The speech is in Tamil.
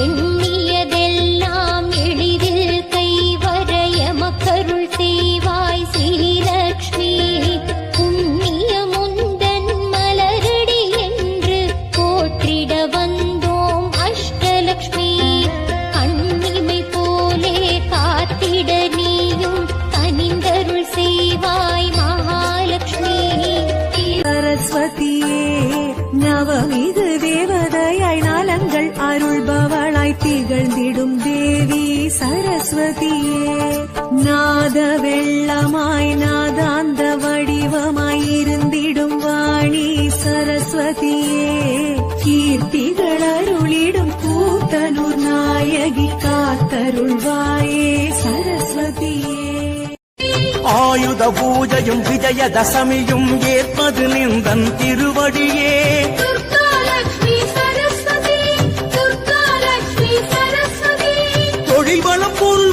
எண்ணியதெல்லாம் எளிதில் கைவர எமக்கருள் செய்வாய் ஸ்ரீலக்ஷ்மி. புண்ணிய முந்தன் மலரடி என்று போற்றிட வந்தோம் அஷ்டலக்ஷ்மி. கண்ணிமை போலே காத்திட நீயும் கனிந்தருள் செய்வாய் மகாலட்சுமி சரஸ்வதியே சரஸ்வதியே நாத வெள்ளமாய் நாதாந்த வடிவமாய் இருந்திடும் வாணி சரஸ்வதியே. கீர்த்திகள் அருளிடும் கூத்தனூர் நாயகி காத்தருள்வாயே சரஸ்வதியே. ஆயுத பூஜையும் விஜயதசமியும் ஏற்பது நின்றன் திருவடியே. தொழில் வளம் பொருள்